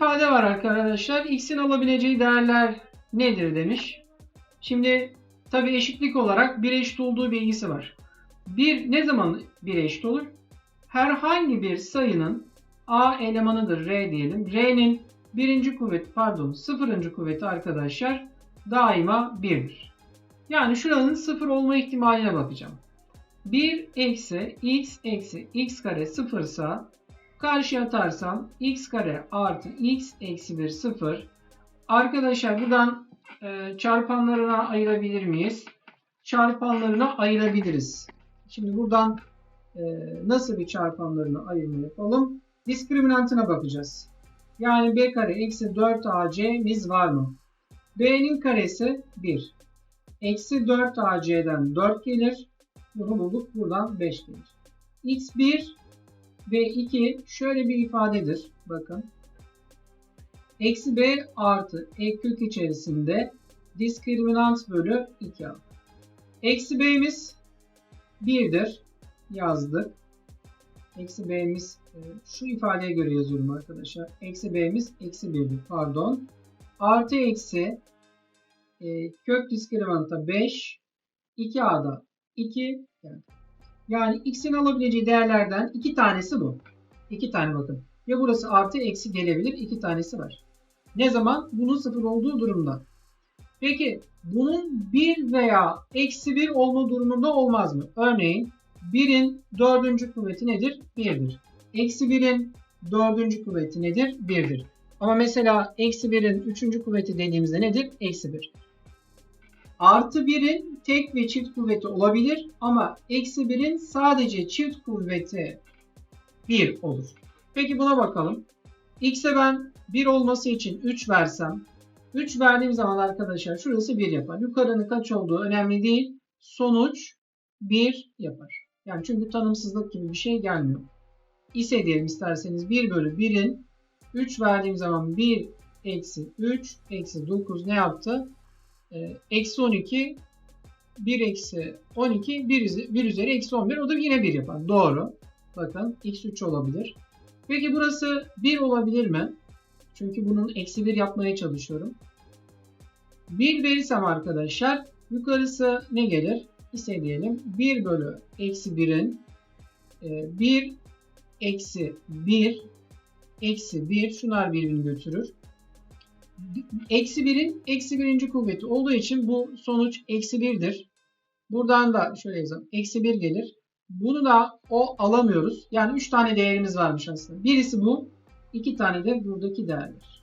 var arkadaşlar? X'in alabileceği değerler nedir demiş. Şimdi tabi eşitlik olarak 1 eşit olduğu bilgisi var. 1 ne zaman 1 eşit olur? Herhangi bir sayının A elemanıdır R diyelim. R'nin birinci kuvveti pardon sıfırıncı kuvveti arkadaşlar daima 1'dir. Yani şuranın sıfır olma ihtimaline bakacağım. 1 eksi x eksi x kare sıfırsa karşıya atarsam x kare artı x eksi 1 sıfır. Arkadaşlar buradan e, çarpanlarına ayırabilir miyiz? Çarpanlarına ayırabiliriz. Şimdi buradan e, nasıl bir çarpanlarını ayırma yapalım? Diskriminantına bakacağız. Yani b kare eksi 4ac'miz var mı? b'nin karesi 1. Eksi 4ac'den 4 gelir. Bunu bulduk. Buradan 5 gelir. x1 ve 2 şöyle bir ifadedir. Bakın. Eksi b artı ek kök içerisinde diskriminant bölü 2a. Eksi b'miz 1'dir. Yazdık. Eksi b'miz e, şu ifadeye göre yazıyorum arkadaşlar. Eksi b'miz eksi 1'dir. Pardon. Artı eksi e, kök diskriminanta 5 2a'da 2 yani, yani x'in alabileceği değerlerden iki tanesi bu. İki tane bakın. Ya burası artı eksi gelebilir. iki tanesi var. Ne zaman? Bunun sıfır olduğu durumda. Peki bunun 1 veya eksi 1 olma durumunda olmaz mı? Örneğin 1'in dördüncü kuvveti nedir? 1'dir. Eksi 1'in dördüncü kuvveti nedir? 1'dir. Ama mesela eksi 1'in üçüncü kuvveti dediğimizde nedir? Eksi 1. Artı 1'in tek ve çift kuvveti olabilir ama eksi 1'in sadece çift kuvveti 1 olur. Peki buna bakalım. X'e ben 1 olması için 3 versem 3 verdiğim zaman arkadaşlar şurası 1 yapar. Yukarının kaç olduğu önemli değil. Sonuç 1 yapar. Yani çünkü tanımsızlık gibi bir şey gelmiyor. İse diyelim isterseniz 1 bölü 1'in 3 verdiğim zaman 1 eksi 3 eksi 9 ne yaptı? Ee, eksi 12 1 eksi 12 1, üzeri, 1 üzeri eksi 11 o da yine 1 yapar. Doğru. Bakın x 3 olabilir. Peki burası 1 olabilir mi? Çünkü bunun eksi 1 yapmaya çalışıyorum. 1 verirsem arkadaşlar yukarısı ne gelir? İse diyelim 1 bölü eksi 1'in 1 eksi 1 eksi 1 şunlar birbirini götürür. Eksi 1'in eksi birinci kuvveti olduğu için bu sonuç eksi 1'dir. Buradan da şöyle yazalım. Eksi 1 gelir. Bunu da o alamıyoruz. Yani 3 tane değerimiz varmış aslında. Birisi bu. 2 tane de buradaki değerler.